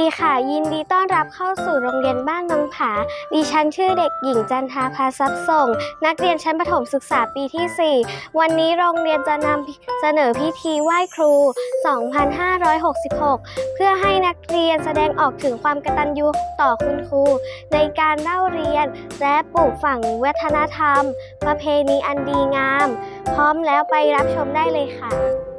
ดีค่ะ ยินดีต้อนรับเข้าสู่โรงเรียนบ้านหนองผา ดิฉันชื่อเด็กหญิงจันทาภาซับส่ง นักเรียนชั้นประถมศึกษาปีที่ 4 วันนี้โรงเรียนจะนำเสนอพิธีไหว้ครู 2566 เพื่อให้นักเรียนแสดงออกถึงความกตัญญูต่อคุณครู ในการเล่าเรียน และปลูกฝังวัฒนธรรม ประเพณีอันดีงาม พร้อมแล้วไปรับชมได้เลยค่ะ